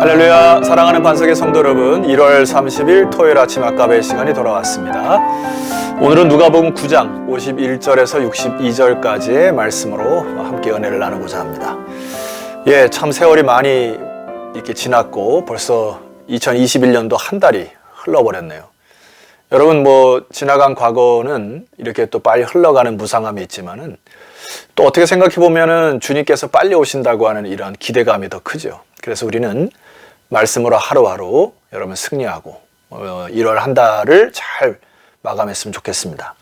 할렐루야. 사랑하는 반석의 성도 여러분 1월 30일 토요일 아침 아까의 시간이 돌아왔습니다. 오늘은 누가복음 9장 51절에서 62절까지의 말씀으로 함께 은혜를 나누고자 합니다. 예, 참 세월이 많이 이렇게 지났고 벌써 2021년도 한 달이 흘러버렸네요. 여러분 뭐 지나간 과거는 이렇게 또 빨리 흘러가는 무상함이 있지만은 또 어떻게 생각해 보면은 주님께서 빨리 오신다고 하는 이런 기대감이 더 크죠. 그래서 우리는 말씀으로 하루하루 여러분 승리하고 어, 1월 한 달을 잘 마감했으면 좋겠습니다.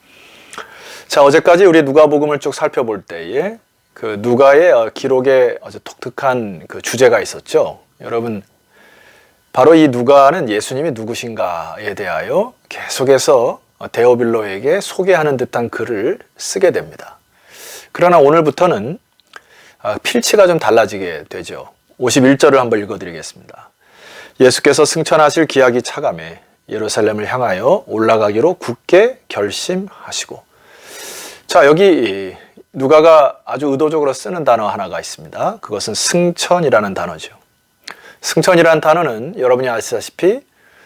자 어제까지 우리 누가복음을 쭉 살펴볼 때에 그 누가의 어, 기록에 아주 독특한 그 주제가 있었죠. 여러분 바로 이 누가는 예수님이 누구신가에 대하여 계속해서 데오빌로에게 소개하는 듯한 글을 쓰게 됩니다. 그러나 오늘부터는 아, 필치가 좀 달라지게 되죠. 51절을 한번 읽어드리겠습니다. 예수께서 승천하실 기약이 차감해 예루살렘을 향하여 올라가기로 굳게 결심하시고 자 여기 누가가 아주 의도적으로 쓰는 단어 하나가 있습니다. 그것은 승천이라는 단어죠. 승천이라는 단어는 여러분이 아시다시피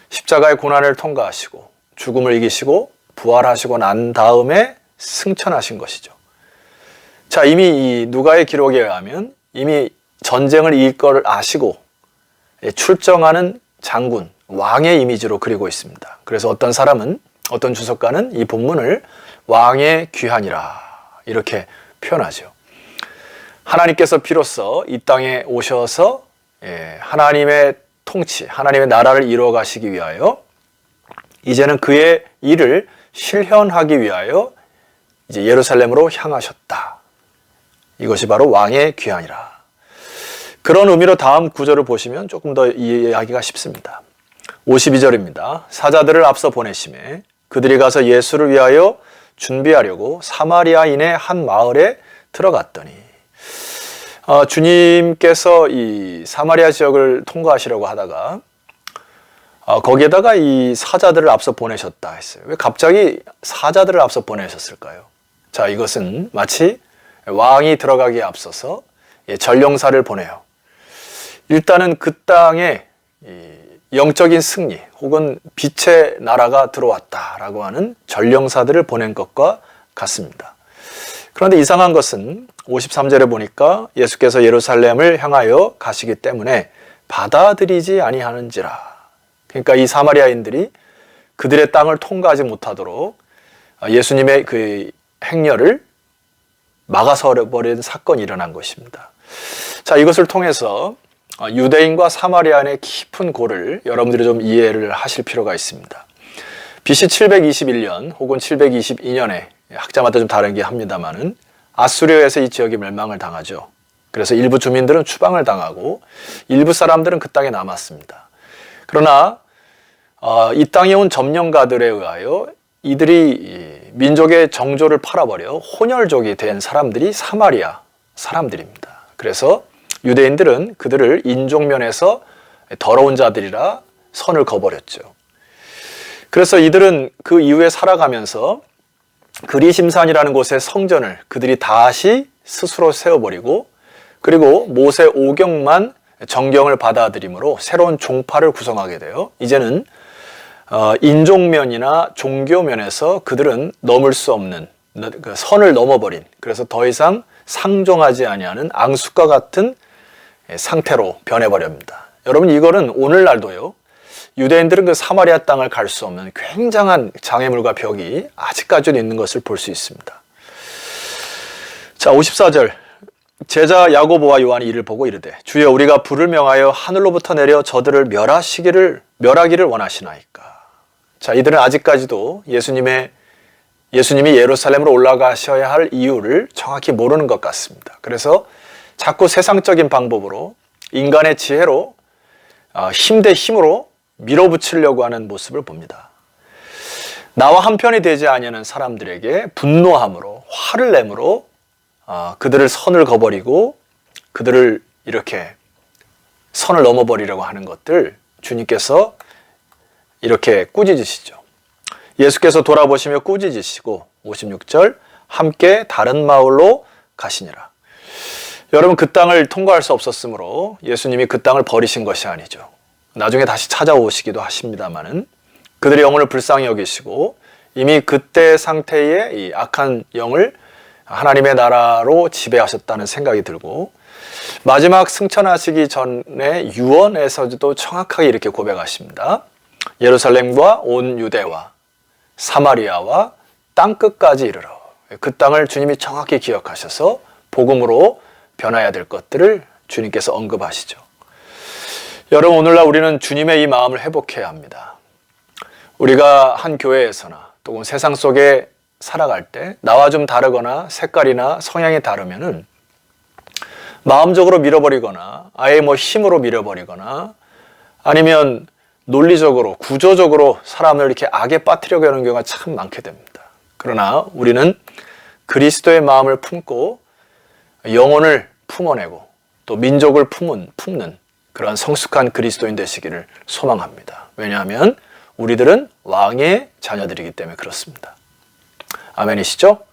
십자가의 고난을 통과하시고 죽음을 이기시고 부활하시고 난 다음에 승천하신 것이죠. 자, 이미 이 누가의 기록에 의하면 이미 전쟁을 이길 걸 아시고 출정하는 장군, 왕의 이미지로 그리고 있습니다. 그래서 어떤 사람은, 어떤 주석가는 이 본문을 왕의 귀환이라 이렇게 표현하죠. 하나님께서 비로소 이 땅에 오셔서 예, 하나님의 통치, 하나님의 나라를 이루어 가시기 위하여 이제는 그의 일을 실현하기 위하여 이제 예루살렘으로 향하셨다. 이것이 바로 왕의 귀환이라. 그런 의미로 다음 구절을 보시면 조금 더 이해하기가 쉽습니다. 52절입니다. 사자들을 앞서 보내심에 그들이 가서 예수를 위하여 준비하려고 사마리아인의 한 마을에 들어갔더니 어, 주님께서 이 사마리아 지역을 통과하시려고 하다가 어, 거기에다가 이 사자들을 앞서 보내셨다 했어요. 왜 갑자기 사자들을 앞서 보내셨을까요? 자, 이것은 마치 왕이 들어가기에 앞서서 예, 전령사를 보내요. 일단은 그 땅에 영적인 승리 혹은 빛의 나라가 들어왔다라고 하는 전령사들을 보낸 것과 같습니다. 그런데 이상한 것은 53절에 보니까 예수께서 예루살렘을 향하여 가시기 때문에 받아들이지 아니하는지라. 그러니까 이 사마리아인들이 그들의 땅을 통과하지 못하도록 예수님의 그 행렬을 막아서 버린 사건이 일어난 것입니다. 자, 이것을 통해서 유대인과 사마리아인의 깊은 고를 여러분들이 좀 이해를 하실 필요가 있습니다. BC 721년 혹은 722년에 학자마다 좀 다른 게 합니다만은 아수리아에서 이 지역이 멸망을 당하죠. 그래서 일부 주민들은 추방을 당하고 일부 사람들은 그 땅에 남았습니다. 그러나 어, 이 땅에 온 점령가들에 의하여 이들이 민족의 정조를 팔아버려 혼혈족이 된 사람들이 사마리아 사람들입니다. 그래서 유대인들은 그들을 인종면에서 더러운 자들이라 선을 거버렸죠. 그래서 이들은 그 이후에 살아가면서 그리심산이라는 곳의 성전을 그들이 다시 스스로 세워버리고 그리고 모세 오경만 정경을 받아들이므로 새로운 종파를 구성하게 돼요. 이제는 어, 인종면이나 종교면에서 그들은 넘을 수 없는 그 선을 넘어버린 그래서 더 이상 상종하지 아니하는 앙숙과 같은 상태로 변해버립니다. 여러분 이거는 오늘날도요. 유대인들은 그 사마리아 땅을 갈 수 없는 굉장한 장애물과 벽이 아직까지도 있는 것을 볼 수 있습니다. 자, 54절. 제자 야고보와 요한이 이를 보고 이르되 주여 우리가 불을 명하여 하늘로부터 내려 저들을 멸하시기를 멸하기를 원하시나이까. 자, 이들은 아직까지도 예수님의 예수님이 예루살렘으로 올라가셔야 할 이유를 정확히 모르는 것 같습니다. 그래서 자꾸 세상적인 방법으로 인간의 지혜로 힘 대 힘으로 밀어붙이려고 하는 모습을 봅니다. 나와 한편이 되지 아니하는 사람들에게 분노함으로 화를 내므로 그들을 선을 거버리고 그들을 이렇게 선을 넘어버리려고 하는 것들 주님께서 이렇게 꾸짖으시죠. 예수께서 돌아보시며 꾸짖으시고 56절 함께 다른 마을로 가시니라. 여러분 그 땅을 통과할 수 없었으므로 예수님이 그 땅을 버리신 것이 아니죠. 나중에 다시 찾아오시기도 하십니다만은 그들의 영혼을 불쌍히 여기시고 이미 그때 상태의 이 악한 영을 하나님의 나라로 지배하셨다는 생각이 들고 마지막 승천하시기 전에 유언에서도 정확하게 이렇게 고백하십니다. 예루살렘과 온 유대와 사마리아와 땅 끝까지 이르러 그 땅을 주님이 정확히 기억하셔서 복음으로 변화해야 될 것들을 주님께서 언급하시죠. 여러분 오늘날 우리는 주님의 이 마음을 회복해야 합니다. 우리가 한 교회에서나 또는 세상 속에 살아갈 때 나와 좀 다르거나 색깔이나 성향이 다르면은 마음적으로 밀어버리거나 아예 뭐 힘으로 밀어버리거나 아니면 논리적으로 구조적으로 사람을 이렇게 악에 빠뜨려고 하는 경우가 참 많게 됩니다. 그러나 우리는 그리스도의 마음을 품고 영혼을 품어내고 또 민족을 품은, 품는 그러한 성숙한 그리스도인 되시기를 소망합니다. 왜냐하면 우리들은 왕의 자녀들이기 때문에 그렇습니다. 아멘이시죠?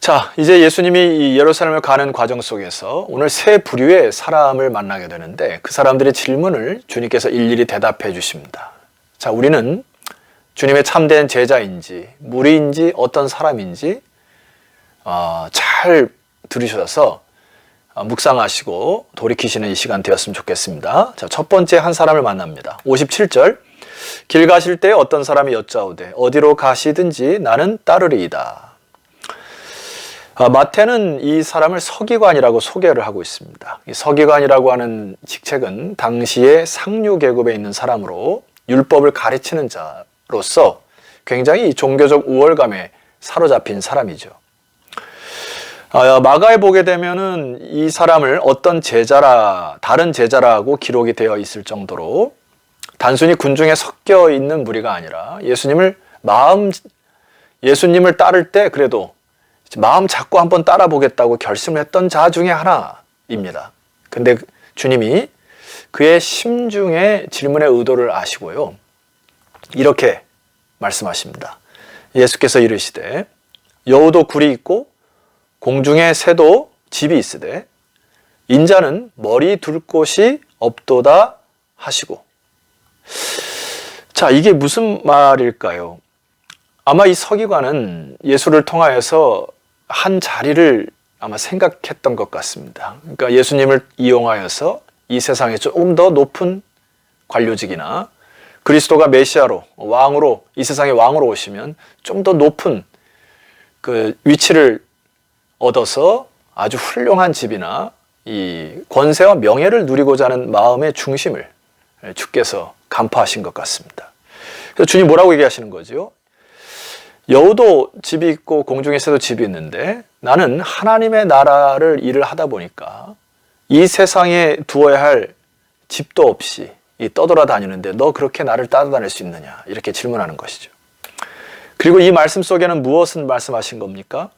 자, 이제 예수님이 이 예루살렘을 가는 과정 속에서 오늘 세 부류의 사람을 만나게 되는데 그 사람들의 질문을 주님께서 일일이 대답해 주십니다. 자, 우리는 주님의 참된 제자인지 무리인지 어떤 사람인지 어, 잘 들으셔서 어, 묵상하시고 돌이키시는 이 시간 되었으면 좋겠습니다. 자, 첫 번째 한 사람을 만납니다. 57절. 길 가실 때 어떤 사람이 여짜오되 어디로 가시든지 나는 따르리이다. 아, 마태는 이 사람을 서기관이라고 소개를 하고 있습니다. 이 서기관이라고 하는 직책은 당시의 상류 계급에 있는 사람으로 율법을 가르치는 자로서 굉장히 종교적 우월감에 사로잡힌 사람이죠. 아, 마가에 보게 되면은 이 사람을 어떤 제자라 다른 제자라고 기록이 되어 있을 정도로 단순히 군중에 섞여 있는 무리가 아니라 예수님을 마음 예수님을 따를 때 그래도 마음 잡고 한번 따라 보겠다고 결심을 했던 자 중에 하나입니다. 근데 주님이 그의 심중의 질문의 의도를 아시고요. 이렇게 말씀하십니다. 예수께서 이르시되 여우도 굴이 있고 공중에 새도 집이 있으되 인자는 머리 둘 곳이 없도다 하시고 자 이게 무슨 말일까요? 아마 이 서기관은 예수를 통하여서 한 자리를 아마 생각했던 것 같습니다. 그러니까 예수님을 이용하여서 이 세상에 조금 더 높은 관료직이나 그리스도가 메시아로 왕으로 이 세상의 왕으로 오시면 좀 더 높은 그 위치를 얻어서 아주 훌륭한 집이나 이 권세와 명예를 누리고자 하는 마음의 중심을 주께서 간파하신 것 같습니다. 그래서 주님 뭐라고 얘기하시는 거죠? 여우도 집이 있고 공중에서도 집이 있는데 나는 하나님의 나라를 일을 하다 보니까 이 세상에 두어야 할 집도 없이 떠돌아다니는데 너 그렇게 나를 따라다닐 수 있느냐 이렇게 질문하는 것이죠. 그리고 이 말씀 속에는 무엇을 말씀하신 겁니까?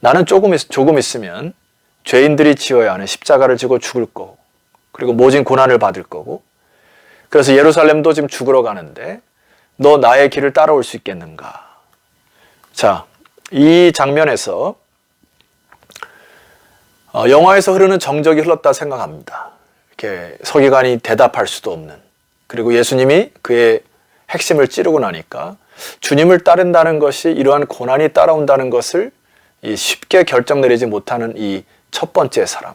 나는 조금 있, 조금 있으면 죄인들이 지어야 하는 십자가를 지고 죽을 거고 그리고 모진 고난을 받을 거고 그래서 예루살렘도 지금 죽으러 가는데 너 나의 길을 따라올 수 있겠는가? 자, 이 장면에서 어, 영화에서 흐르는 정적이 흘렀다 생각합니다. 이렇게 서기관이 대답할 수도 없는 그리고 예수님이 그의 핵심을 찌르고 나니까 주님을 따른다는 것이 이러한 고난이 따라온다는 것을 쉽게 결정 내리지 못하는 이 첫 번째 사람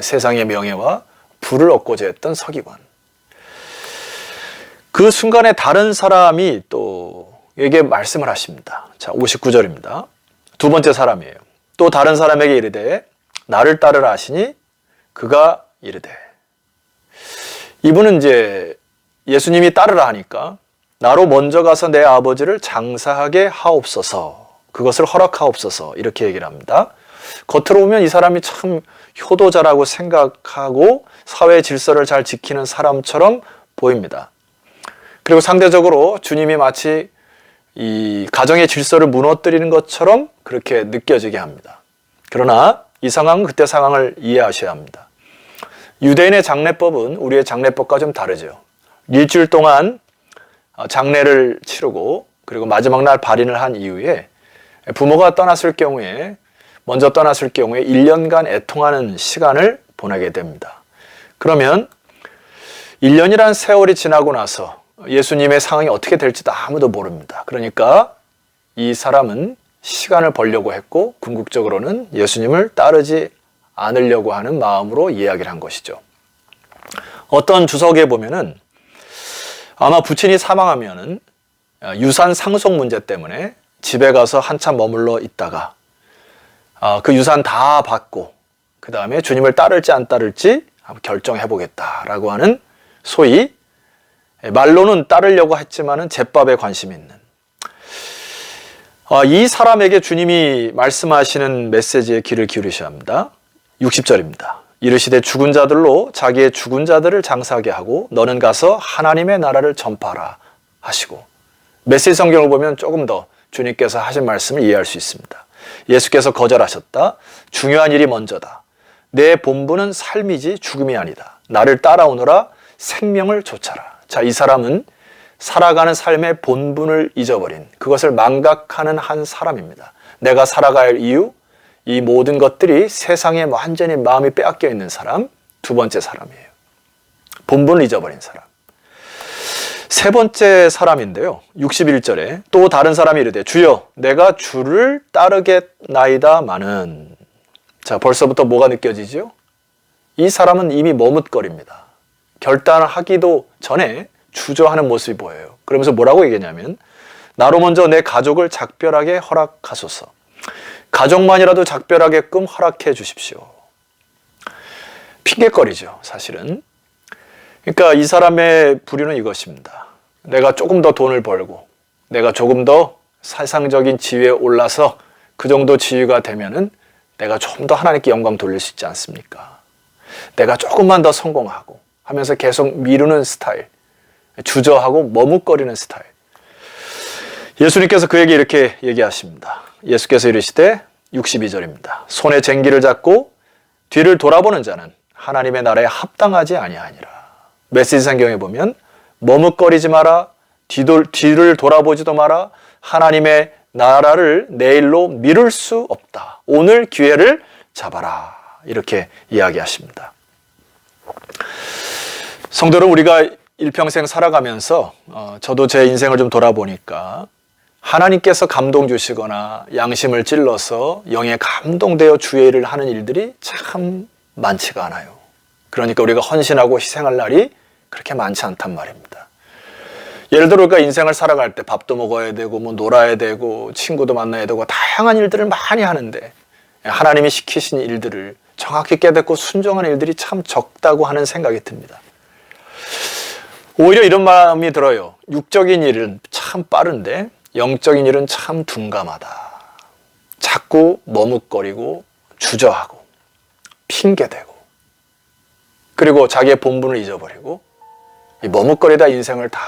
세상의 명예와 부를 얻고자 했던 서기관 그 순간에 다른 사람이 또 에게 말씀을 하십니다. 자, 59절입니다. 두 번째 사람이에요. 또 다른 사람에게 이르되 나를 따르라 하시니 그가 이르되 이분은 이제 예수님이 따르라 하니까 나로 먼저 가서 내 아버지를 장사하게 하옵소서 그것을 허락하옵소서 이렇게 얘기를 합니다. 겉으로 보면 이 사람이 참 효도자라고 생각하고 사회 질서를 잘 지키는 사람처럼 보입니다. 그리고 상대적으로 주님이 마치 이 가정의 질서를 무너뜨리는 것처럼 그렇게 느껴지게 합니다. 그러나 이 상황은 그때 상황을 이해하셔야 합니다. 유대인의 장례법은 우리의 장례법과 좀 다르죠. 일주일 동안 장례를 치르고 그리고 마지막 날 발인을 한 이후에 부모가 떠났을 경우에 먼저 떠났을 경우에 1년간 애통하는 시간을 보내게 됩니다. 그러면 1년이란 세월이 지나고 나서 예수님의 상황이 어떻게 될지도 아무도 모릅니다. 그러니까 이 사람은 시간을 벌려고 했고 궁극적으로는 예수님을 따르지 않으려고 하는 마음으로 이야기를 한 것이죠. 어떤 주석에 보면은 아마 부친이 사망하면은 유산 상속 문제 때문에 집에 가서 한참 머물러 있다가 아, 그 유산 다 받고 그 다음에 주님을 따를지 안 따를지 결정해 보겠다라고 하는 소위 말로는 따르려고 했지만은 제밥에 관심 있는 아, 이 사람에게 주님이 말씀하시는 메시지에 귀를 기울이셔야 합니다. 60절입니다. 이르시되 죽은 자들로 자기의 죽은 자들을 장사하게 하고 너는 가서 하나님의 나라를 전파하라 하시고 메시지 성경을 보면 조금 더 주님께서 하신 말씀을 이해할 수 있습니다. 예수께서 거절하셨다. 중요한 일이 먼저다. 내 본분은 삶이지 죽음이 아니다. 나를 따라오너라 생명을 좇아라. 자, 이 사람은 살아가는 삶의 본분을 잊어버린 그것을 망각하는 한 사람입니다. 내가 살아갈 이유, 이 모든 것들이 세상에 완전히 마음이 빼앗겨 있는 사람, 두 번째 사람이에요. 본분을 잊어버린 사람. 세 번째 사람인데요. 61절에 또 다른 사람이 이르되 주여 내가 주를 따르겠나이다마는 자 벌써부터 뭐가 느껴지죠? 이 사람은 이미 머뭇거립니다. 결단을 하기도 전에 주저하는 모습이 보여요. 그러면서 뭐라고 얘기했냐면 나로 먼저 내 가족을 작별하게 허락하소서. 가족만이라도 작별하게끔 허락해 주십시오. 핑계거리죠, 사실은. 그러니까 이 사람의 부류는 이것입니다. 내가 조금 더 돈을 벌고, 내가 조금 더 사상적인 지위에 올라서 그 정도 지위가 되면은 내가 좀 더 하나님께 영광 돌릴 수 있지 않습니까? 내가 조금만 더 성공하고 하면서 계속 미루는 스타일, 주저하고 머뭇거리는 스타일. 예수님께서 그에게 이렇게 얘기하십니다. 예수께서 이르시되 62절입니다. 손에 쟁기를 잡고 뒤를 돌아보는 자는 하나님의 나라에 합당하지 아니하니라. 메시지 성경에 보면 머뭇거리지 마라. 뒤돌, 뒤를 돌아보지도 마라. 하나님의 나라를 내일로 미룰 수 없다. 오늘 기회를 잡아라. 이렇게 이야기하십니다. 성도는 우리가 일평생 살아가면서 어, 저도 제 인생을 좀 돌아보니까 하나님께서 감동 주시거나 양심을 찔러서 영에 감동되어 주의 일을 하는 일들이 참 많지가 않아요. 그러니까 우리가 헌신하고 희생할 날이 그렇게 많지 않단 말입니다. 예를 들어 우리가 인생을 살아갈 때 밥도 먹어야 되고 뭐 놀아야 되고 친구도 만나야 되고 다양한 일들을 많이 하는데 하나님이 시키신 일들을 정확히 깨닫고 순종하는 일들이 참 적다고 하는 생각이 듭니다. 오히려 이런 마음이 들어요. 육적인 일은 참 빠른데 영적인 일은 참 둔감하다. 자꾸 머뭇거리고 주저하고 핑계대고 그리고 자기의 본분을 잊어버리고 이 머뭇거리다 인생을 다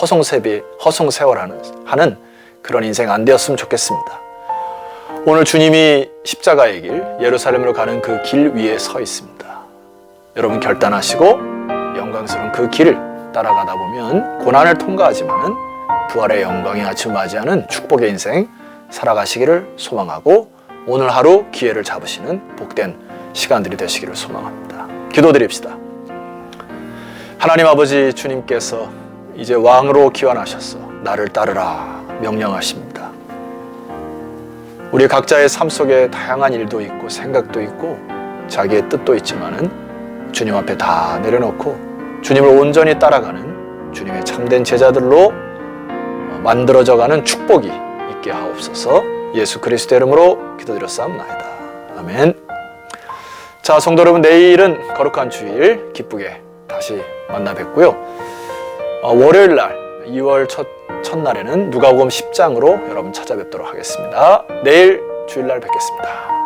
허송세비 허송세월하는 하는 그런 인생 안 되었으면 좋겠습니다. 오늘 주님이 십자가의 길 예루살렘으로 가는 그 길 위에 서 있습니다. 여러분 결단하시고 영광스러운 그 길을 따라가다 보면 고난을 통과하지만은 부활의 영광이 아침 맞이하는 축복의 인생 살아가시기를 소망하고 오늘 하루 기회를 잡으시는 복된 시간들이 되시기를 소망합니다. 기도드립시다. 하나님 아버지 주님께서 이제 왕으로 기환하셔서 나를 따르라 명령하십니다. 우리 각자의 삶 속에 다양한 일도 있고 생각도 있고 자기의 뜻도 있지만은 주님 앞에 다 내려놓고 주님을 온전히 따라가는 주님의 참된 제자들로 만들어져가는 축복이 있게 하옵소서 예수 그리스도 이름으로 기도드렸사옵나이다. 아멘. 자, 성도 여러분, 내일은 거룩한 주일 기쁘게 다시 만나 뵙고요. 어, 월요일 날 2월 첫, 첫날에는 누가복음 10장으로 여러분 찾아뵙도록 하겠습니다. 내일 주일날 뵙겠습니다.